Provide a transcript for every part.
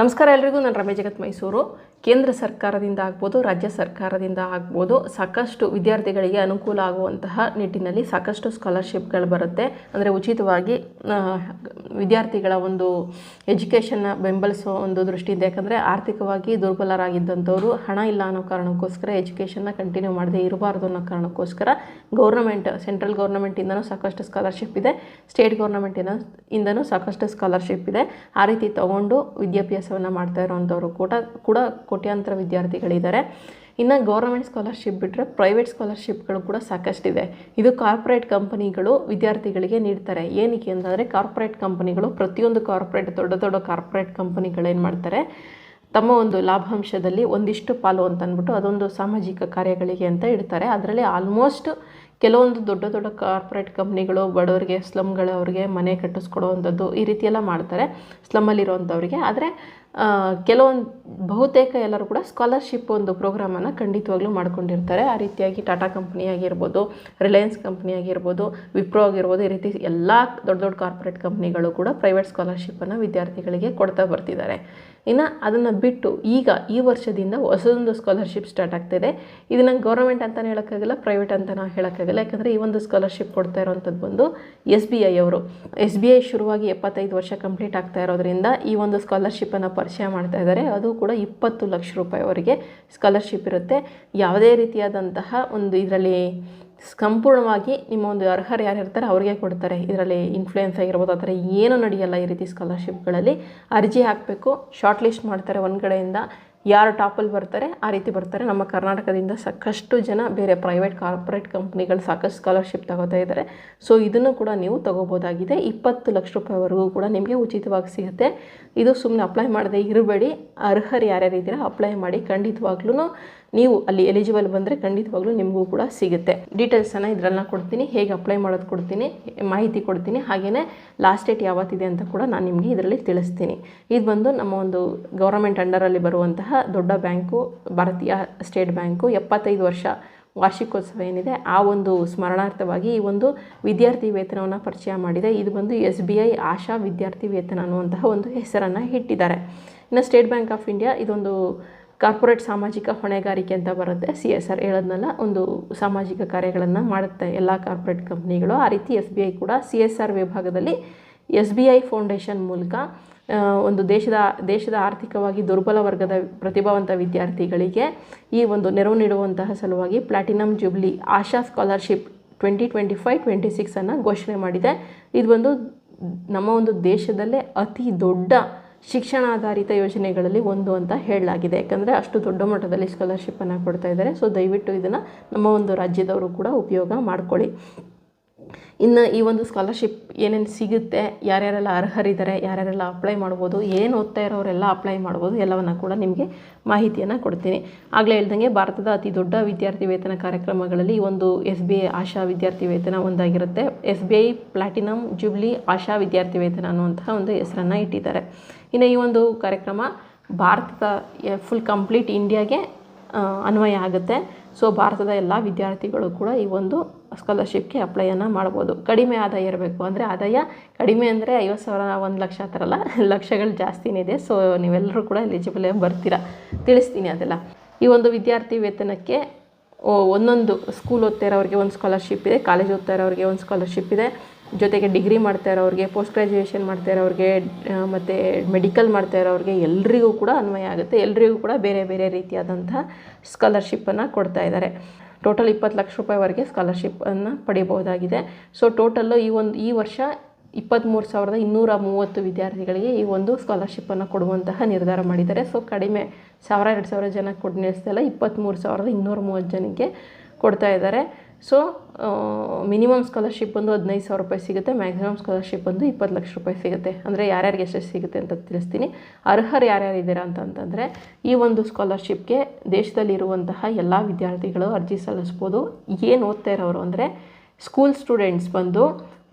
ನಮಸ್ಕಾರ ಎಲ್ರಿಗೂ, ನಾನು ರಮೇಶ್ ಜಗತ್ ಮೈಸೂರು. ಕೇಂದ್ರ ಸರ್ಕಾರದಿಂದ ಆಗ್ಬೋದು, ರಾಜ್ಯ ಸರ್ಕಾರದಿಂದ ಆಗ್ಬೋದು, ಸಾಕಷ್ಟು ವಿದ್ಯಾರ್ಥಿಗಳಿಗೆ ಅನುಕೂಲ ಆಗುವಂತಹ ನಿಟ್ಟಿನಲ್ಲಿ ಸಾಕಷ್ಟು ಸ್ಕಾಲರ್ಶಿಪ್ಗಳು ಬರುತ್ತೆ. ಅಂದರೆ ಉಚಿತವಾಗಿ ವಿದ್ಯಾರ್ಥಿಗಳ ಒಂದು ಎಜುಕೇಷನ್ನ ಬೆಂಬಲಿಸೋ ಒಂದು ದೃಷ್ಟಿಯಿಂದ. ಯಾಕಂದರೆ ಆರ್ಥಿಕವಾಗಿ ದುರ್ಬಲರಾಗಿದ್ದಂಥವ್ರು, ಹಣ ಇಲ್ಲ ಅನ್ನೋ ಕಾರಣಕ್ಕೋಸ್ಕರ ಎಜುಕೇಷನ್ನ ಕಂಟಿನ್ಯೂ ಮಾಡದೇ ಇರಬಾರ್ದು ಅನ್ನೋ ಕಾರಣಕ್ಕೋಸ್ಕರ ಗೌರ್ನಮೆಂಟ್ ಸೆಂಟ್ರಲ್ ಗೌರ್ನಮೆಂಟಿಂದನೂ ಸಾಕಷ್ಟು ಸ್ಕಾಲರ್ಶಿಪ್ ಇದೆ. ಸ್ಟೇಟ್ ಗೌರ್ನಮೆಂಟಿನ ಇಂದನೂ ಸಾಕಷ್ಟು ಸ್ಕಾಲರ್ಶಿಪ್ ಇದೆ. ಆ ರೀತಿ ತಗೊಂಡು ವಿದ್ಯಾಭ್ಯಾಸವನ್ನು ಮಾಡ್ತಾ ಇರೋವಂಥವ್ರು ಕೂಡ ಕೂಡ ಕೋಟ್ಯಾಂತರ ವಿದ್ಯಾರ್ಥಿಗಳಿದ್ದಾರೆ. ಇನ್ನು ಗೌರ್ಮೆಂಟ್ ಸ್ಕಾಲರ್ಶಿಪ್ ಬಿಟ್ಟರೆ ಪ್ರೈವೇಟ್ ಸ್ಕಾಲರ್ಶಿಪ್ಗಳು ಕೂಡ ಸಾಕಷ್ಟಿದೆ ಇದು ಕಾರ್ಪೊರೇಟ್ ಕಂಪನಿಗಳು ವಿದ್ಯಾರ್ಥಿಗಳಿಗೆ ನೀಡ್ತಾರೆ. ಏನಕ್ಕೆ ಅಂತಂದರೆ ಕಾರ್ಪೊರೇಟ್ ಕಂಪನಿಗಳು ಪ್ರತಿಯೊಂದು ಕಾರ್ಪೊರೇಟ್ ದೊಡ್ಡ ದೊಡ್ಡ ಕಾರ್ಪೊರೇಟ್ ಕಂಪನಿಗಳೇನು ಮಾಡ್ತಾರೆ? ತಮ್ಮ ಒಂದು ಲಾಭಾಂಶದಲ್ಲಿ ಒಂದಿಷ್ಟು ಪಾಲು ಅಂತ ಅಂದ್ಬಿಟ್ಟು ಅದೊಂದು ಸಾಮಾಜಿಕ ಕಾರ್ಯಗಳಿಗೆ ಅಂತ ಇಡ್ತಾರೆ. ಅದರಲ್ಲಿ ಆಲ್ಮೋಸ್ಟ್ ಕೆಲವೊಂದು ದೊಡ್ಡ ದೊಡ್ಡ ಕಾರ್ಪೊರೇಟ್ ಕಂಪ್ನಿಗಳು ಬಡವರಿಗೆ ಸ್ಲಮ್ಗಳವ್ರಿಗೆ ಮನೆ ಕಟ್ಟಿಸ್ಕೊಡೋವಂಥದ್ದು ಈ ರೀತಿಯೆಲ್ಲ ಮಾಡ್ತಾರೆ ಸ್ಲಮ್ಮಲ್ಲಿರೋವಂಥವ್ರಿಗೆ. ಆದರೆ ಕೆಲವೊಂದು ಬಹುತೇಕ ಎಲ್ಲರೂ ಕೂಡ ಸ್ಕಾಲರ್ಶಿಪ್ ಒಂದು ಪ್ರೋಗ್ರಾಮನ್ನು ಖಂಡಿತವಾಗ್ಲೂ ಮಾಡ್ಕೊಂಡಿರ್ತಾರೆ. ಆ ರೀತಿಯಾಗಿ ಟಾಟಾ ಕಂಪ್ನಿ ಆಗಿರ್ಬೋದು ರಿಲಯನ್ಸ್ ಕಂಪ್ನಿ ಆಗಿರ್ಬೋದು ವಿಪ್ರೋ ಆಗಿರ್ಬೋದು, ಈ ರೀತಿ ಎಲ್ಲ ದೊಡ್ಡ ದೊಡ್ಡ ಕಾರ್ಪೊರೇಟ್ ಕಂಪ್ನಿಗಳು ಕೂಡ ಪ್ರೈವೇಟ್ ಸ್ಕಾಲರ್ಶಿಪ್ಪನ್ನು ವಿದ್ಯಾರ್ಥಿಗಳಿಗೆ ಕೊಡ್ತಾ ಬರ್ತಿದ್ದಾರೆ. ಇನ್ನು ಅದನ್ನು ಬಿಟ್ಟು ಈಗ ಈ ವರ್ಷದಿಂದ ಹೊಸದೊಂದು ಸ್ಕಾಲರ್ಶಿಪ್ ಸ್ಟಾರ್ಟ್ ಆಗ್ತಿದೆ. ಇದನ್ನು ಗೌರ್ಮೆಂಟ್ ಅಂತಲೇ ಹೇಳೋಕ್ಕಾಗಲ್ಲ ಪ್ರೈವೇಟ್ ಅಂತ ನಾವು ಹೇಳೋಕ್ಕಾಗಲ್ಲ. ಯಾಕಂದರೆ ಈ ಒಂದು ಸ್ಕಾಲರ್ಶಿಪ್ ಕೊಡ್ತಾ ಇರೋವಂಥದ್ದು ಬಂದು ಎಸ್ ಬಿ ಐ ಅವರು. ಎಸ್ ಬಿ ಐ ಶುರುವಾಗಿ ಎಪ್ಪತ್ತೈದು ವರ್ಷ ಕಂಪ್ಲೀಟ್ ಆಗ್ತಾ ಇರೋದ್ರಿಂದ ಈ ಒಂದು ಸ್ಕಾಲರ್ಶಿಪ್ಪನ್ನು ಪರಿಚಯ ಮಾಡ್ತಾ ಇದ್ದಾರೆ. ಅದು ಕೂಡ ಇಪ್ಪತ್ತು ಲಕ್ಷ ರೂಪಾಯಿವರೆಗೆ ಸ್ಕಾಲರ್ಶಿಪ್ ಇರುತ್ತೆ. ಯಾವುದೇ ರೀತಿಯಾದಂತಹ ಒಂದು ಇದರಲ್ಲಿ ಸಂಪೂರ್ಣವಾಗಿ ನಿಮ್ಮ ಒಂದು ಅರ್ಹರು ಯಾರು ಇರ್ತಾರೆ ಅವ್ರಿಗೆ ಕೊಡ್ತಾರೆ. ಇದರಲ್ಲಿ ಇನ್ಫ್ಲೂಯೆನ್ಸ್ ಆಗಿರ್ಬೋದು, ಆ ಥರ ಏನೂ ನಡೆಯಲ್ಲ ಈ ರೀತಿ ಸ್ಕಾಲರ್ಶಿಪ್ಗಳಲ್ಲಿ ಅರ್ಜಿ ಹಾಕಬೇಕು ಶಾರ್ಟ್ ಲಿಸ್ಟ್ ಮಾಡ್ತಾರೆ ಒಂದು ಕಡೆಯಿಂದ. ಯಾರು ಟಾಪಲ್ಲಿ ಬರ್ತಾರೆ, ಆ ರೀತಿ ಬರ್ತಾರೆ. ನಮ್ಮ ಕರ್ನಾಟಕದಿಂದ ಸಾಕಷ್ಟು ಜನ ಬೇರೆ ಪ್ರೈವೇಟ್ ಕಾರ್ಪೊರೇಟ್ ಕಂಪ್ನಿಗಳು ಸಾಕಷ್ಟು ಸ್ಕಾಲರ್ಶಿಪ್ ತಗೋತಾ ಇದ್ದಾರೆ. ಸೊ ಇದನ್ನು ಕೂಡ ನೀವು ತಗೋಬೋದಾಗಿದೆ. ಇಪ್ಪತ್ತು ಲಕ್ಷ ರೂಪಾಯಿವರೆಗೂ ಕೂಡ ನಿಮಗೆ ಉಚಿತವಾಗಿ ಸಿಗುತ್ತೆ. ಇದು ಸುಮ್ಮನೆ ಅಪ್ಲೈ ಮಾಡದೆ ಇರಬೇಡಿ. ಅರ್ಹರು ಯಾರ್ಯಾರು ಇದ್ದೀರಾ ಅಪ್ಲೈ ಮಾಡಿ. ಖಂಡಿತವಾಗ್ಲೂ ನೀವು ಅಲ್ಲಿ ಎಲಿಜಿಬಲ್ ಬಂದರೆ ಖಂಡಿತವಾಗ್ಲೂ ನಿಮಗೂ ಕೂಡ ಸಿಗುತ್ತೆ. ಡೀಟೇಲ್ಸನ್ನು ಇದರಲ್ಲಿ ಕೊಡ್ತೀನಿ, ಹೇಗೆ ಅಪ್ಲೈ ಮಾಡೋದು ಕೊಡ್ತೀನಿ, ಮಾಹಿತಿ ಕೊಡ್ತೀನಿ ಹಾಗೆಯೇ ಲಾಸ್ಟ್ ಡೇಟ್ ಯಾವತ್ತಿದೆ ಅಂತ ಕೂಡ ನಾನು ನಿಮಗೆ ಇದರಲ್ಲಿ ತಿಳಿಸ್ತೀನಿ. ಇದು ಬಂದು ನಮ್ಮ ಒಂದು ಗೌರ್ಮೆಂಟ್ ಅಂಡರಲ್ಲಿ ಬರುವಂತಹ ದೊಡ್ಡ ಬ್ಯಾಂಕು ಭಾರತೀಯ ಸ್ಟೇಟ್ ಬ್ಯಾಂಕು ಎಪ್ಪತ್ತೈದು ವರ್ಷ ವಾರ್ಷಿಕೋತ್ಸವ ಏನಿದೆ, ಆ ಒಂದು ಸ್ಮರಣಾರ್ಥವಾಗಿ ಈ ಒಂದು ವಿದ್ಯಾರ್ಥಿ ವೇತನವನ್ನು ಪರಿಚಯ ಮಾಡಿದೆ. ಇದು ಬಂದು ಎಸ್ ಬಿ ಐ ಆಶಾ ವಿದ್ಯಾರ್ಥಿ ವೇತನ ಅನ್ನುವಂತಹ ಒಂದು ಹೆಸರನ್ನು ಇಟ್ಟಿದ್ದಾರೆ. ಇನ್ನು ಸ್ಟೇಟ್ ಬ್ಯಾಂಕ್ ಆಫ್ ಇಂಡಿಯಾ ಇದೊಂದು ಕಾರ್ಪೊರೇಟ್ ಸಾಮಾಜಿಕ ಹೊಣೆಗಾರಿಕೆ ಅಂತ ಬರುತ್ತೆ. ಸಿ ಎಸ್ ಆರ್ ಹೇಳೋದ್ನಲ್ಲ, ಒಂದು ಸಾಮಾಜಿಕ ಕಾರ್ಯಗಳನ್ನು ಮಾಡುತ್ತೆ ಎಲ್ಲ ಕಾರ್ಪೊರೇಟ್ ಕಂಪ್ನಿಗಳು. ಆ ರೀತಿ ಎಸ್ ಬಿ ಐ ಕೂಡ ಸಿ ಎಸ್ ಆರ್ ವಿಭಾಗದಲ್ಲಿ ಎಸ್ ಬಿ ಐ ಫೌಂಡೇಶನ್ ಮೂಲಕ ಒಂದು ದೇಶದ ದೇಶದ ಆರ್ಥಿಕವಾಗಿ ದುರ್ಬಲ ವರ್ಗದ ಪ್ರತಿಭಾವಂತ ವಿದ್ಯಾರ್ಥಿಗಳಿಗೆ ಈ ಒಂದು ನೆರವು ನೀಡುವಂತಹ ಸಲುವಾಗಿ platinum jubilee Asha scholarship twenty twenty five, twenty ಸಿಕ್ಸನ್ನು ಘೋಷಣೆ ಮಾಡಿದೆ. ಇದು ಒಂದು ನಮ್ಮ ಒಂದು ದೇಶದಲ್ಲೇ ಅತಿ ದೊಡ್ಡ ಶಿಕ್ಷಣಾಧಾರಿತ ಯೋಜನೆಗಳಲ್ಲಿ ಒಂದು ಅಂತ ಹೇಳಲಾಗಿದೆ. ಯಾಕಂದರೆ ಅಷ್ಟು ದೊಡ್ಡ ಮಟ್ಟದಲ್ಲಿ ಸ್ಕಾಲರ್ಶಿಪ್ಪನ್ನು ಕೊಡ್ತಾ ಇದ್ದಾರೆ. ಸೊ ದಯವಿಟ್ಟು ಇದನ್ನು ನಮ್ಮ ಒಂದು ರಾಜ್ಯದವರು ಕೂಡ ಉಪಯೋಗ ಮಾಡ್ಕೊಳ್ಳಿ. ಇನ್ನು ಈ ಒಂದು ಸ್ಕಾಲರ್ಶಿಪ್ ಏನೇನು ಸಿಗುತ್ತೆ, ಯಾರ್ಯಾರೆಲ್ಲ ಅರ್ಹರಿದ್ದಾರೆ, ಯಾರ್ಯಾರೆಲ್ಲ ಅಪ್ಲೈ ಮಾಡ್ಬೋದು, ಏನು ಓದ್ತಾ ಇರೋರೆಲ್ಲ ಅಪ್ಲೈ ಮಾಡ್ಬೋದು, ಎಲ್ಲವನ್ನು ಕೂಡ ನಿಮಗೆ ಮಾಹಿತಿಯನ್ನು ಕೊಡ್ತೀನಿ. ಆಗಲೇ ಹೇಳ್ದಂಗೆ ಭಾರತದ ಅತಿ ದೊಡ್ಡ ವಿದ್ಯಾರ್ಥಿ ವೇತನ ಕಾರ್ಯಕ್ರಮಗಳಲ್ಲಿ ಒಂದು ಎಸ್ ಬಿ ಐ ಆಶಾ ವಿದ್ಯಾರ್ಥಿ ವೇತನ ಒಂದಾಗಿರುತ್ತೆ. S B I platinum jubilee Asha ವಿದ್ಯಾರ್ಥಿ ವೇತನ ಅನ್ನುವಂತಹ ಒಂದು ಹೆಸರನ್ನು ಇಟ್ಟಿದ್ದಾರೆ. ಇನ್ನು ಈ ಒಂದು ಕಾರ್ಯಕ್ರಮ ಭಾರತದ ಫುಲ್ ಕಂಪ್ಲೀಟ್ ಇಂಡಿಯಾಗೆ ಅನ್ವಯ ಆಗುತ್ತೆ. ಸೊ ಭಾರತದ ಎಲ್ಲ ವಿದ್ಯಾರ್ಥಿಗಳು ಕೂಡ ಈ ಒಂದು ಸ್ಕಾಲರ್ಶಿಪ್ಗೆ ಅಪ್ಲೈಯನ್ನು ಮಾಡ್ಬೋದು. ಕಡಿಮೆ ಆದಾಯ ಇರಬೇಕು. ಅಂದರೆ ಆದಾಯ ಕಡಿಮೆ ಅಂದರೆ ಐವತ್ತು ಸಾವಿರ, ಒಂದು ಲಕ್ಷ ಆ ಥರ ಅಲ್ಲ. ಲಕ್ಷಗಳು ಜಾಸ್ತಿನೇ ಇದೆ. ಸೊ ನೀವೆಲ್ಲರೂ ಕೂಡ ಎಲಿಜಿಬಲ್ ಬರ್ತೀರಾ. ತಿಳಿಸ್ತೀನಿ ಅದೆಲ್ಲ. ಈ ಒಂದು ವಿದ್ಯಾರ್ಥಿ ವೇತನಕ್ಕೆ ಒಂದೊಂದು ಸ್ಕೂಲ್ ಓದ್ತಾ ಇರೋರಿಗೆ ಒಂದು ಸ್ಕಾಲರ್ಶಿಪ್ ಇದೆ. ಕಾಲೇಜ್ ಓದ್ತಾ ಇರೋರಿಗೆ ಒಂದು ಸ್ಕಾಲರ್ಶಿಪ್ ಇದೆ. ಜೊತೆಗೆ ಡಿಗ್ರಿ ಮಾಡ್ತಾ ಇರೋರಿಗೆ ಪೋಸ್ಟ್ ಗ್ರ್ಯಾಜುಯೇಷನ್ ಮಾಡ್ತಾ ಇರೋರಿಗೆ ಮತ್ತು ಮೆಡಿಕಲ್ ಮಾಡ್ತಾ ಇರೋರಿಗೆ ಎಲ್ರಿಗೂ ಕೂಡ ಅನ್ವಯ ಆಗುತ್ತೆ. ಎಲ್ರಿಗೂ ಕೂಡ ಬೇರೆ ಬೇರೆ ರೀತಿಯಾದಂಥ ಸ್ಕಾಲರ್ಶಿಪ್ಪನ್ನು ಕೊಡ್ತಾ ಇದ್ದಾರೆ. ಟೋಟಲ್ ಇಪ್ಪತ್ತು ಲಕ್ಷ ರೂಪಾಯಿವರೆಗೆ ಸ್ಕಾಲರ್ಶಿಪ್ಪನ್ನು ಪಡಿಬೋದಾಗಿದೆ ಸೊ ಟೋಟಲ್ಲು ಈ ಒಂದು, ಈ ವರ್ಷ ಇಪ್ಪತ್ತ್ಮೂರು ಸಾವಿರದ ಇನ್ನೂರ ಮೂವತ್ತು ವಿದ್ಯಾರ್ಥಿಗಳಿಗೆ ಈ ಒಂದು ಸ್ಕಾಲರ್ಶಿಪ್ಪನ್ನು ಕೊಡುವಂತಹ ನಿರ್ಧಾರ ಮಾಡಿದ್ದಾರೆ. ಸೊ ಕಡಿಮೆ ಸಾವಿರ, ಎರಡು ಸಾವಿರ ಜನ ನಿಲ್ಲಿಸ್ದಲ್ಲ ಇಪ್ಪತ್ತ್ಮೂರು ಸಾವಿರದ ಇನ್ನೂರ ಮೂವತ್ತು ಜನಕ್ಕೆ ಕೊಡ್ತಾ ಇದ್ದಾರೆ. ಸೊ ಮಿನಿಮಮ್ ಸ್ಕಾಲರ್ಶಿಪ್ ಬಂದು ಹದಿನೈದು ಸಾವಿರ ರೂಪಾಯಿ ಸಿಗುತ್ತೆ ಮ್ಯಾಕ್ಸಿಮಮ್ ಸ್ಕಾಲರ್ಶಿಪ್ ಬಂದು ಇಪ್ಪತ್ತು ಲಕ್ಷ ರೂಪಾಯಿ ಸಿಗುತ್ತೆ. ಅಂದರೆ ಯಾರ್ಯಾರಿಗೆ ಎಷ್ಟೆಷ್ಟು ಸಿಗುತ್ತೆ ಅಂತ ತಿಳಿಸ್ತೀನಿ. ಅರ್ಹರು ಯಾರ್ಯಾರು ಇದ್ದೀರಾ ಅಂತಂತಂದರೆ ಈ ಒಂದು ಸ್ಕಾಲರ್ಶಿಪ್ಗೆ ದೇಶದಲ್ಲಿರುವಂತಹ ಎಲ್ಲ ವಿದ್ಯಾರ್ಥಿಗಳು ಅರ್ಜಿ ಸಲ್ಲಿಸ್ಬೋದು. ಏನು ಓದ್ತಾ ಇರೋರು ಅಂದರೆ ಸ್ಕೂಲ್ ಸ್ಟೂಡೆಂಟ್ಸ್ ಬಂದು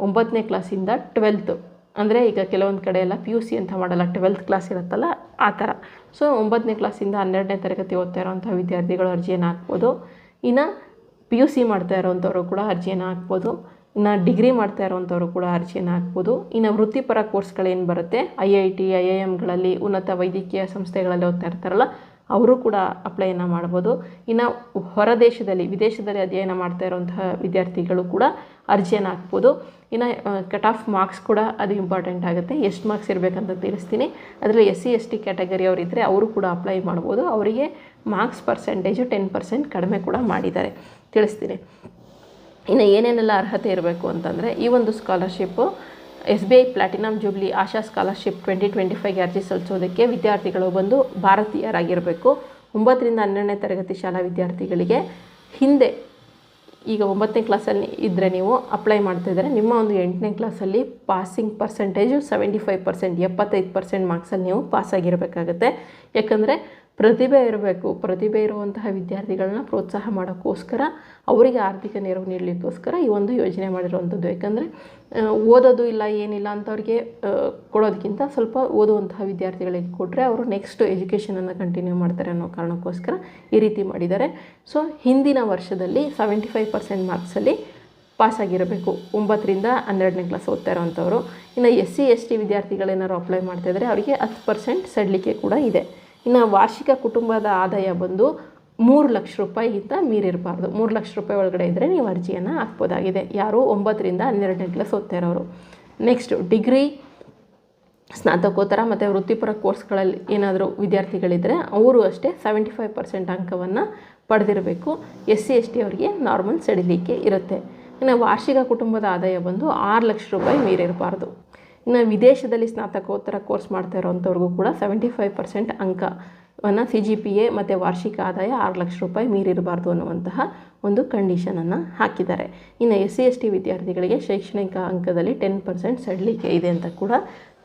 ಒಂಬತ್ತನೇ ಕ್ಲಾಸಿಂದ ಟ್ವೆಲ್ತ್ ಅಂದರೆ ಈಗ ಕೆಲವೊಂದು ಕಡೆ ಎಲ್ಲ ಪಿ ಯು ಸಿ ಅಂತ ಮಾಡಲ್ಲ ಟ್ವೆಲ್ತ್ ಕ್ಲಾಸ್ ಇರುತ್ತಲ್ಲ, ಆ ಥರ. ಸೊ ಒಂಬತ್ತನೇ ಕ್ಲಾಸಿಂದ ಹನ್ನೆರಡನೇ ತರಗತಿ ಓದ್ತಾ ಇರೋವಂಥ ವಿದ್ಯಾರ್ಥಿಗಳು ಅರ್ಜಿಯನ್ನು ಹಾಕ್ಬೋದು. ಇನ್ನು ಪಿ ಯು ಸಿ ಮಾಡ್ತಾ ಇರೋವಂಥವ್ರು ಕೂಡ ಅರ್ಜಿಯನ್ನು ಹಾಕ್ಬೋದು. ಇನ್ನು ಡಿಗ್ರಿ ಮಾಡ್ತಾ ಇರೋವಂಥವ್ರು ಕೂಡ ಅರ್ಜಿಯನ್ನು ಹಾಕ್ಬೋದು. ಇನ್ನು ವೃತ್ತಿಪರ ಕೋರ್ಸ್ಗಳೇನು ಬರುತ್ತೆ? I I T I I ಎಮ್ಗಳಲ್ಲಿ ಉನ್ನತ ವೈದ್ಯಕೀಯ ಸಂಸ್ಥೆಗಳಲ್ಲಿ ಓದ್ತಾ ಇರ್ತಾರಲ್ಲ, ಅವರು ಕೂಡ ಅಪ್ಲೈಯನ್ನು ಮಾಡ್ಬೋದು. ಇನ್ನು ಹೊರ ದೇಶದಲ್ಲಿ, ವಿದೇಶದಲ್ಲಿ ಅಧ್ಯಯನ ಮಾಡ್ತಾ ಇರುವಂತಹ ವಿದ್ಯಾರ್ಥಿಗಳು ಕೂಡ ಅರ್ಜಿಯನ್ನು ಹಾಕ್ಬೋದು. ಇನ್ನು ಕಟ್ ಆಫ್ ಮಾರ್ಕ್ಸ್ ಕೂಡ ಅದು ಇಂಪಾರ್ಟೆಂಟ್ ಆಗುತ್ತೆ. ಎಷ್ಟು ಮಾರ್ಕ್ಸ್ ಇರಬೇಕಂತ ತಿಳಿಸ್ತೀನಿ. ಅದರಲ್ಲಿ S C S T category ಅವರಿದ್ದರೆ ಅವರು ಕೂಡ ಅಪ್ಲೈ ಮಾಡ್ಬೋದು. ಅವರಿಗೆ ಮಾರ್ಕ್ಸ್ ಪರ್ಸೆಂಟೇಜು ಟೆನ್ ಪರ್ಸೆಂಟ್ ಕಡಿಮೆ ಕೂಡ ಮಾಡಿದ್ದಾರೆ. ತಿಳಿಸ್ತೀನಿ. ಇನ್ನು ಏನೇನೆಲ್ಲ ಅರ್ಹತೆ ಇರಬೇಕು ಅಂತಂದರೆ ಈ ಒಂದು scholarship S B I platinum jubilee Asha scholarship twenty twenty ಫೈವ್ಗೆ ಅರ್ಜಿ ಸಲ್ಲಿಸೋದಕ್ಕೆ ವಿದ್ಯಾರ್ಥಿಗಳು ಬಂದು ಭಾರತೀಯರಾಗಿರಬೇಕು. ಒಂಬತ್ತರಿಂದ ಹನ್ನೆರಡನೇ ತರಗತಿ ಶಾಲಾ ವಿದ್ಯಾರ್ಥಿಗಳಿಗೆ ಹಿಂದೆ ಈಗ ಒಂಬತ್ತನೇ ಕ್ಲಾಸಲ್ಲಿ ಇದ್ದರೆ ನೀವು ಅಪ್ಲೈ ಮಾಡ್ತಾಯಿದ್ರೆ ನಿಮ್ಮ ಒಂದು ಎಂಟನೇ ಕ್ಲಾಸಲ್ಲಿ passing percentage seventy five percent ಎಪ್ಪತ್ತೈದು ಪರ್ಸೆಂಟ್ ಮಾರ್ಕ್ಸಲ್ಲಿ ನೀವು ಪಾಸಾಗಿರಬೇಕಾಗತ್ತೆ ಯಾಕಂದರೆ ಪ್ರತಿಭೆ ಇರಬೇಕು. ಪ್ರತಿಭೆ ಇರುವಂತಹ ವಿದ್ಯಾರ್ಥಿಗಳನ್ನ ಪ್ರೋತ್ಸಾಹ ಮಾಡೋಕ್ಕೋಸ್ಕರ, ಅವರಿಗೆ ಆರ್ಥಿಕ ನೆರವು ನೀಡಲಿಕ್ಕೋಸ್ಕರ ಈ ಒಂದು ಯೋಜನೆ ಮಾಡಿರುವಂಥದ್ದು. ಯಾಕಂದರೆ ಓದೋದು ಇಲ್ಲ, ಏನಿಲ್ಲ ಅಂಥವ್ರಿಗೆ ಕೊಡೋದಕ್ಕಿಂತ ಸ್ವಲ್ಪ ಓದುವಂತಹ ವಿದ್ಯಾರ್ಥಿಗಳಿಗೆ ಕೊಟ್ಟರೆ ಅವರು ನೆಕ್ಸ್ಟ್ ಎಜುಕೇಷನನ್ನು ಕಂಟಿನ್ಯೂ ಮಾಡ್ತಾರೆ ಅನ್ನೋ ಕಾರಣಕ್ಕೋಸ್ಕರ ಈ ರೀತಿ ಮಾಡಿದ್ದಾರೆ. ಸೊ ಹಿಂದಿನ ವರ್ಷದಲ್ಲಿ ಸೆವೆಂಟಿ ಫೈವ್ ಪರ್ಸೆಂಟ್ ಮಾರ್ಕ್ಸಲ್ಲಿ ಪಾಸಾಗಿರಬೇಕು ಒಂಬತ್ತರಿಂದ ಹನ್ನೆರಡನೇ ಕ್ಲಾಸ್ ಓದ್ತಾ ಇರೋವಂಥವ್ರು. ಇನ್ನು ಎಸ್ ಸಿ ಎಸ್ ಟಿ ವಿದ್ಯಾರ್ಥಿಗಳೇನಾದ್ರು ಅಪ್ಲೈ ಮಾಡ್ತಾಯಿದ್ರೆ ಅವರಿಗೆ ಹತ್ತು ಪರ್ಸೆಂಟ್ ಸಡಿಲಿಕೆ ಕೂಡ ಇದೆ. ಇನ್ನು ವಾರ್ಷಿಕ ಕುಟುಂಬದ ಆದಾಯ ಬಂದು ಮೂರು ಲಕ್ಷ ರೂಪಾಯಿಗಿಂತ ಮೀರಿರಬಾರ್ದು. ಮೂರು ಲಕ್ಷ ರೂಪಾಯಿ ಒಳಗಡೆ ಇದ್ದರೆ ನೀವು ಅರ್ಜಿಯನ್ನು ಹಾಕ್ಬೋದಾಗಿದೆ. ಯಾರು ಒಂಬತ್ತರಿಂದ ಹನ್ನೆರಡನೇ ಕ್ಲಾಸ್ ಓದ್ತಾ ನೆಕ್ಸ್ಟ್ ನೆಕ್ಸ್ಟು ಡಿಗ್ರಿ ಸ್ನಾತಕೋತ್ತರ ಮತ್ತು ವೃತ್ತಿಪರ ಕೋರ್ಸ್ಗಳಲ್ಲಿ ಏನಾದರೂ ವಿದ್ಯಾರ್ಥಿಗಳಿದ್ದರೆ ಅವರು ಅಷ್ಟೇ ಸೆವೆಂಟಿ ಫೈವ್ ಪರ್ಸೆಂಟ್ ಅಂಕವನ್ನು ಪಡೆದಿರಬೇಕು. ಎಸ್ ಸಿ ಎಸ್ ಟಿ ಅವರಿಗೆ ನಾರ್ಮಲ್ ಸಡಿಲಿಕೆ ಇರುತ್ತೆ. ಇನ್ನು ವಾರ್ಷಿಕ ಕುಟುಂಬದ ಆದಾಯ ಬಂದು ಆರು ಲಕ್ಷ ರೂಪಾಯಿ ಮೀರಿರಬಾರ್ದು. ಇನ್ನು ವಿದೇಶದಲ್ಲಿ ಸ್ನಾತಕೋತ್ತರ ಕೋರ್ಸ್ ಮಾಡ್ತಾ ಇರೋವಂಥವ್ರಿಗೂ ಕೂಡ ಸೆವೆಂಟಿ ಫೈವ್ ಪರ್ಸೆಂಟ್ ಅಂಕವನ್ನು ಸಿ ಜಿ ಪಿ ಎ ಮತ್ತು ವಾರ್ಷಿಕ ಆದಾಯ ಆರು ಲಕ್ಷ ರೂಪಾಯಿ ಮೀರಿರಬಾರ್ದು ಅನ್ನುವಂತಹ ಒಂದು ಕಂಡೀಷನನ್ನು ಹಾಕಿದ್ದಾರೆ. ಇನ್ನು ಎಸ್ ಸಿ, ಎಸ್ ಟಿ ವಿದ್ಯಾರ್ಥಿಗಳಿಗೆ ಶೈಕ್ಷಣಿಕ ಅಂಕದಲ್ಲಿ ಟೆನ್ ಪರ್ಸೆಂಟ್ ಸಡಿಲಿಕೆ ಇದೆ ಅಂತ ಕೂಡ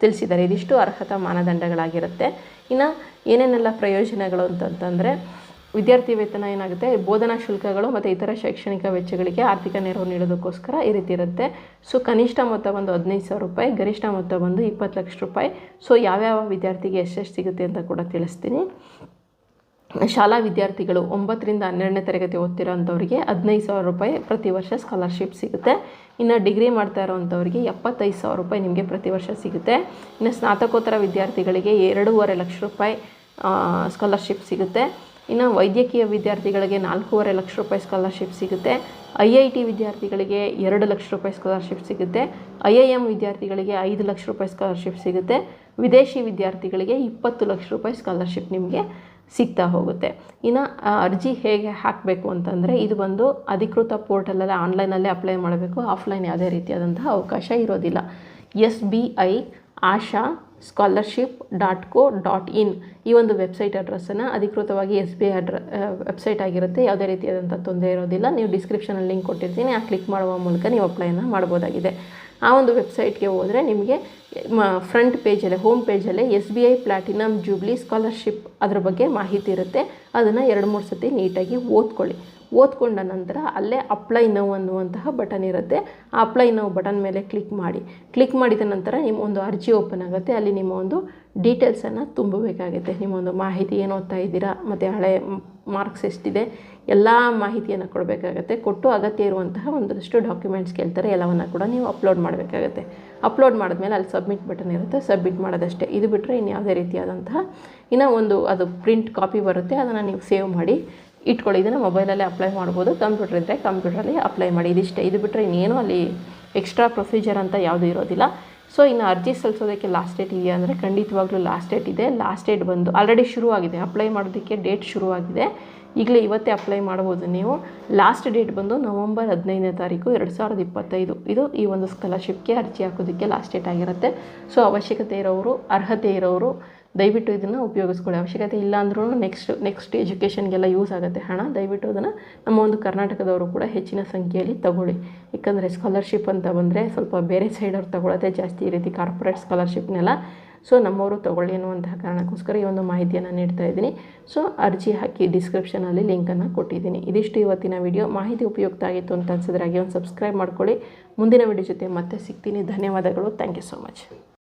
ತಿಳಿಸಿದ್ದಾರೆ. ಇದಿಷ್ಟು ಅರ್ಹತಾ ಮಾನದಂಡಗಳಾಗಿರುತ್ತೆ. ಇನ್ನು ಏನೇನೆಲ್ಲ ಪ್ರಯೋಜನಗಳು ಅಂತಂತಂದರೆ ವಿದ್ಯಾರ್ಥಿ ವೇತನ ಏನಾಗುತ್ತೆ? ಬೋಧನಾ ಶುಲ್ಕಗಳು ಮತ್ತು ಇತರ ಶೈಕ್ಷಣಿಕ ವೆಚ್ಚಗಳಿಗೆ ಆರ್ಥಿಕ ನೆರವು ನೀಡೋದಕ್ಕೋಸ್ಕರ ಈ ರೀತಿ ಇರುತ್ತೆ. ಸೊ ಕನಿಷ್ಠ ಮೊತ್ತ ಒಂದು ಹದಿನೈದು ಸಾವಿರ ರೂಪಾಯಿ, ಗರಿಷ್ಠ ಮೊತ್ತ ಬಂದು ಇಪ್ಪತ್ತು ಲಕ್ಷ ರೂಪಾಯಿ. ಸೊ ಯಾವ್ಯಾವ ವಿದ್ಯಾರ್ಥಿಗೆ ಎಷ್ಟೆಷ್ಟು ಸಿಗುತ್ತೆ ಅಂತ ಕೂಡ ತಿಳಿಸ್ತೀನಿ. ಶಾಲಾ ವಿದ್ಯಾರ್ಥಿಗಳು ಒಂಬತ್ತರಿಂದ ಹನ್ನೆರಡನೇ ತರಗತಿ ಓದ್ತಿರೋ ಅಂಥವ್ರಿಗೆ ಹದಿನೈದು ಸಾವಿರ ರೂಪಾಯಿ ಪ್ರತಿ ವರ್ಷ ಸ್ಕಾಲರ್ಶಿಪ್ ಸಿಗುತ್ತೆ. ಇನ್ನು ಡಿಗ್ರಿ ಮಾಡ್ತಾ ಇರೋವಂಥವ್ರಿಗೆ ಎಪ್ಪತ್ತೈದು ಸಾವಿರ ರೂಪಾಯಿ ನಿಮಗೆ ಪ್ರತಿ ವರ್ಷ ಸಿಗುತ್ತೆ. ಇನ್ನು ಸ್ನಾತಕೋತ್ತರ ವಿದ್ಯಾರ್ಥಿಗಳಿಗೆ ಎರಡೂವರೆ ಲಕ್ಷ ರೂಪಾಯಿ ಸ್ಕಾಲರ್ಶಿಪ್ ಸಿಗುತ್ತೆ. ಇನ್ನು ವೈದ್ಯಕೀಯ ವಿದ್ಯಾರ್ಥಿಗಳಿಗೆ ನಾಲ್ಕೂವರೆ ಲಕ್ಷ ರೂಪಾಯಿ ಸ್ಕಾಲರ್ಶಿಪ್ ಸಿಗುತ್ತೆ. ಐ ಐ ಟಿ ವಿದ್ಯಾರ್ಥಿಗಳಿಗೆ ಎರಡು ಲಕ್ಷ ರೂಪಾಯಿ ಸ್ಕಾಲರ್ಶಿಪ್ ಸಿಗುತ್ತೆ. ಐ ಐ ಎಂ ವಿದ್ಯಾರ್ಥಿಗಳಿಗೆ ಐದು ಲಕ್ಷ ರೂಪಾಯಿ ಸ್ಕಾಲರ್ಶಿಪ್ ಸಿಗುತ್ತೆ. ವಿದೇಶಿ ವಿದ್ಯಾರ್ಥಿಗಳಿಗೆ ಇಪ್ಪತ್ತು ಲಕ್ಷ ರೂಪಾಯಿ ಸ್ಕಾಲರ್ಶಿಪ್ ನಿಮಗೆ ಸಿಗ್ತಾ ಹೋಗುತ್ತೆ. ಇನ್ನು ಅರ್ಜಿ ಹೇಗೆ ಹಾಕಬೇಕು ಅಂತಂದರೆ, ಇದು ಬಂದು ಅಧಿಕೃತ ಪೋರ್ಟಲಲ್ಲೇ ಆನ್ಲೈನಲ್ಲೇ ಅಪ್ಲೈ ಮಾಡಬೇಕು. ಆಫ್ಲೈನ್ ಯಾವುದೇ ರೀತಿಯಾದಂತಹ ಅವಕಾಶ ಇರೋದಿಲ್ಲ. S B I, Asha scholarship dot co dot in ಈ ಒಂದು ವೆಬ್ಸೈಟ್ ಅಡ್ರೆಸ್ಸನ್ನು ಅಧಿಕೃತವಾಗಿ ಎಸ್ ಬಿ ಐ ಅಡ್ರ ವೆಬ್ಸೈಟ್ ಆಗಿರುತ್ತೆ. ಯಾವುದೇ ರೀತಿಯಾದಂಥ ತೊಂದರೆ ಇರೋದಿಲ್ಲ. ನೀವು ಡಿಸ್ಕ್ರಿಪ್ಷನಲ್ಲಿ ಲಿಂಕ್ ಕೊಟ್ಟಿರ್ತೀನಿ. ಆ ಕ್ಲಿಕ್ ಮಾಡುವ ಮೂಲಕ ನೀವು ಅಪ್ಲೈನ ಮಾಡ್ಬೋದಾಗಿದೆ ಆ ಒಂದು ವೆಬ್ಸೈಟ್ಗೆ ಹೋದರೆ ನಿಮಗೆ ಫ್ರಂಟ್ ಪೇಜಲ್ಲೇ home ಪೇಜಲ್ಲೇ S B I platinum jubilee scholarship ಅದ್ರ ಬಗ್ಗೆ ಮಾಹಿತಿ ಇರುತ್ತೆ. ಅದನ್ನು ಎರಡು ಮೂರು ಸತಿ ನೀಟಾಗಿ ಓದ್ಕೊಳ್ಳಿ. ಓದ್ಕೊಂಡ ನಂತರ ಅಲ್ಲೇ ಅಪ್ಲೈ ನೌ ಅನ್ನುವಂತಹ ಬಟನ್ ಇರುತ್ತೆ. ಆ ಅಪ್ಲೈ ನೌ ಬಟನ್ ಮೇಲೆ ಕ್ಲಿಕ್ ಮಾಡಿ. ಕ್ಲಿಕ್ ಮಾಡಿದ ನಂತರ ನಿಮ್ಮ ಒಂದು ಅರ್ಜಿ ಓಪನ್ ಆಗುತ್ತೆ. ಅಲ್ಲಿ ನಿಮ್ಮ ಒಂದು ಡೀಟೇಲ್ಸನ್ನು ತುಂಬಬೇಕಾಗುತ್ತೆ. ನಿಮ್ಮೊಂದು ಮಾಹಿತಿ ಏನು ಓದ್ತಾ ಇದ್ದೀರಾ, ಮತ್ತು ಹಳೆ ಮಾರ್ಕ್ಸ್ ಎಷ್ಟಿದೆ, ಎಲ್ಲ ಮಾಹಿತಿಯನ್ನು ಕೊಡಬೇಕಾಗತ್ತೆ. ಕೊಟ್ಟು ಅಗತ್ಯ ಇರುವಂತಹ ಒಂದಷ್ಟು ಡಾಕ್ಯುಮೆಂಟ್ಸ್ ಕೇಳ್ತಾರೆ. ಎಲ್ಲವನ್ನು ಕೂಡ ನೀವು ಅಪ್ಲೋಡ್ ಮಾಡಬೇಕಾಗತ್ತೆ. ಅಪ್ಲೋಡ್ ಮಾಡಿದ್ಮೇಲೆ ಅಲ್ಲಿ ಸಬ್ಮಿಟ್ ಬಟನ್ ಇರುತ್ತೆ. ಸಬ್ಮಿಟ್ ಮಾಡೋದಷ್ಟೇ. ಇದು ಬಿಟ್ಟರೆ ಇನ್ನು ಯಾವುದೇ ರೀತಿಯಾದಂತಹ, ಇನ್ನು ಒಂದು ಅದು ಪ್ರಿಂಟ್ ಕಾಪಿ ಬರುತ್ತೆ. ಅದನ್ನು ನೀವು ಸೇವ್ ಮಾಡಿ. ಇಟ್ಕೊಳ್ಳಿ. ಇದನ್ನು ಮೊಬೈಲಲ್ಲೇ ಅಪ್ಲೈ ಮಾಡ್ಬೋದು. ಕಂಪ್ಯೂಟರ್ ಇದ್ದರೆ ಕಂಪ್ಯೂಟ್ರಲ್ಲಿ ಅಪ್ಲೈ ಮಾಡಿ. ಇದಿಷ್ಟೇ. ಇದು ಬಿಟ್ಟರೆ ಇನ್ನೇನು ಅಲ್ಲಿ ಎಕ್ಸ್ಟ್ರಾ ಪ್ರೊಸೀಜರ್ ಅಂತ ಯಾವುದೂ ಇರೋದಿಲ್ಲ. ಸೊ, ಇನ್ನು ಅರ್ಜಿ ಸಲ್ಲಿಸೋದಕ್ಕೆ ಲಾಸ್ಟ್ ಡೇಟ್ ಇದೆಯಾ ಅಂದರೆ ಖಂಡಿತವಾಗ್ಲೂ ಲಾಸ್ಟ್ ಡೇಟ್ ಇದೆ. ಲಾಸ್ಟ್ ಡೇಟ್ ಬಂದು ಆಲ್ರೆಡಿ ಶುರುವಾಗಿದೆ. ಅಪ್ಲೈ ಮಾಡೋದಕ್ಕೆ ಡೇಟ್ ಶುರುವಾಗಿದೆ. ಈಗಲೇ ಇವತ್ತೇ ಅಪ್ಲೈ ಮಾಡ್ಬೋದು ನೀವು. ಲಾಸ್ಟ್ ಡೇಟ್ ಬಂದು ನವಂಬರ್ ಹದಿನೈದನೇ ತಾರೀಕು ಎರಡು ಸಾವಿರದ ಇಪ್ಪತ್ತೈದು. ಇದು ಈ ಒಂದು ಸ್ಕಾಲರ್ಶಿಪ್ಗೆ ಅರ್ಜಿ ಹಾಕೋದಕ್ಕೆ ಲಾಸ್ಟ್ ಡೇಟ್ ಆಗಿರುತ್ತೆ. ಸೊ ಅವಶ್ಯಕತೆ ಇರೋರು ಅರ್ಹತೆ ಇರೋರು ದಯವಿಟ್ಟು ಇದನ್ನು ಉಪಯೋಗಿಸ್ಕೊಳ್ಳಿ ಅವಶ್ಯಕತೆ ಇಲ್ಲ ಅಂದ್ರೂ ನೆಕ್ಸ್ಟ್ ನೆಕ್ಸ್ಟ್ ಎಜುಕೇಷನ್ಗೆಲ್ಲ ಯೂಸ್ ಆಗುತ್ತೆ. ಹಣ, ದಯವಿಟ್ಟು ಅದನ್ನು ನಮ್ಮ ಒಂದು ಕರ್ನಾಟಕದವರು ಕೂಡ ಹೆಚ್ಚಿನ ಸಂಖ್ಯೆಯಲ್ಲಿ ತಗೊಳ್ಳಿ. ಯಾಕಂದರೆ ಸ್ಕಾಲರ್ಶಿಪ್ ಅಂತ ಬಂದರೆ ಸ್ವಲ್ಪ ಬೇರೆ ಸೈಡವ್ರು ತಗೊಳ್ಳೋದೇ ಜಾಸ್ತಿ ಈ ರೀತಿ ಕಾರ್ಪೊರೇಟ್ ಸ್ಕಾಲರ್ಶಿಪ್ನೆಲ್ಲ ಸೊ ನಮ್ಮವರು ತಗೊಳ್ಳಿ ಅನ್ನುವಂತಹ ಕಾರಣಕ್ಕೋಸ್ಕರ ಈ ಒಂದು ಮಾಹಿತಿಯನ್ನು ನೀಡ್ತಾ ಇದ್ದೀನಿ. ಸೊ ಅರ್ಜಿ ಹಾಕಿ ಡಿಸ್ಕ್ರಿಪ್ಷನಲ್ಲಿ ಲಿಂಕನ್ನು ಕೊಟ್ಟಿದ್ದೀನಿ. ಇದಿಷ್ಟು ಇವತ್ತಿನ ವಿಡಿಯೋ ಮಾಹಿತಿ ಉಪಯುಕ್ತ ಆಗಿತ್ತು ಅಂತ ಅನ್ಸಿದ್ರೆ ಒಂದು ಸಬ್ಸ್ಕ್ರೈಬ್ ಮಾಡ್ಕೊಳ್ಳಿ. ಮುಂದಿನ ವಿಡಿಯೋ ಜೊತೆ ಮತ್ತೆ ಸಿಗ್ತೀನಿ. ಧನ್ಯವಾದಗಳು. Thank you so much